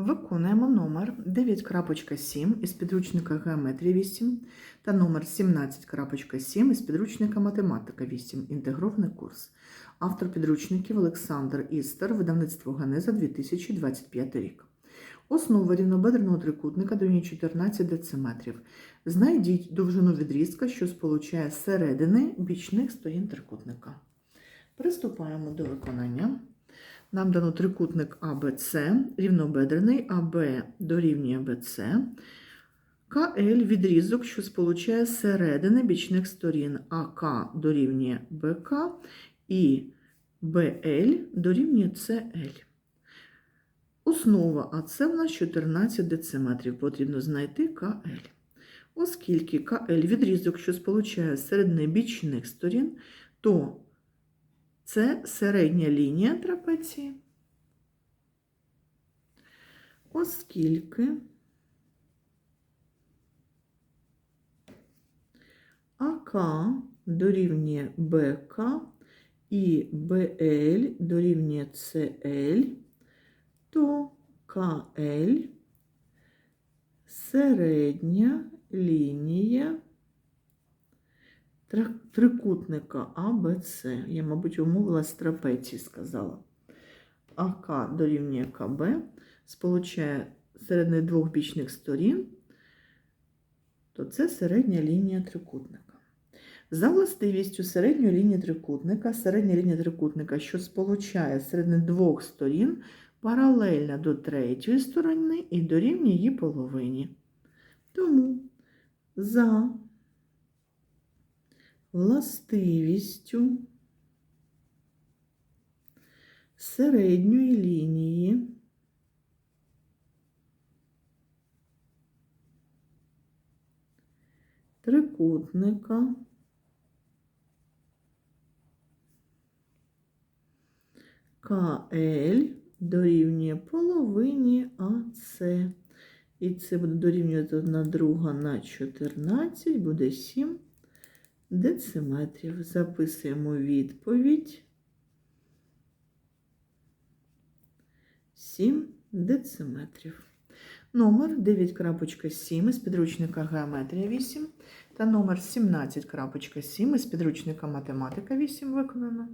Виконуємо номер 9.7 із підручника Геометрія 8 та номер 17.7 із підручника Математика 8. Інтегрований курс. Автор підручників Олександр Істер, видавництво Генеза 2025 рік. Основа рівнобедреного трикутника дорівнює 14 дециметрів. Знайдіть довжину відрізка, що сполучає середини бічних сторін трикутника. Приступаємо до виконання. Нам дано трикутник АБЦ, рівнобедрений АБ дорівнює БЦ, КЛ відрізок, що сполучає середини бічних сторін АК дорівнює БК і БЛ дорівнює СЛ. Основа АЦ в нас 14 дециметрів. Потрібно знайти КЛ. Оскільки КЛ відрізок, що сполучає середини бічних сторін, то це середня лінія трапеції. Оскільки АК дорівнює БК і БЛ дорівнює СЛ, то КЛ середня лінія трикутника АБЦ. Я, мабуть, умовилась трапеції сказала. АК дорівнює КБ, сполучає середини двох бічних сторін, то це середня лінія трикутника. За властивістю середньої лінії трикутника, середня лінія трикутника, що сполучає середини двох сторін, паралельна до третьої сторони і дорівнює її половині. Тому за властивістю середньої лінії трикутника КЛ дорівнює половині АС. І це буде дорівнювати 1 друга на 14, буде 7 дециметрів. Записуємо відповідь. 7 дециметрів. Номер 9.7 із підручника Геометрія 8 та номер 17.7 із підручника Математика 8 виконано.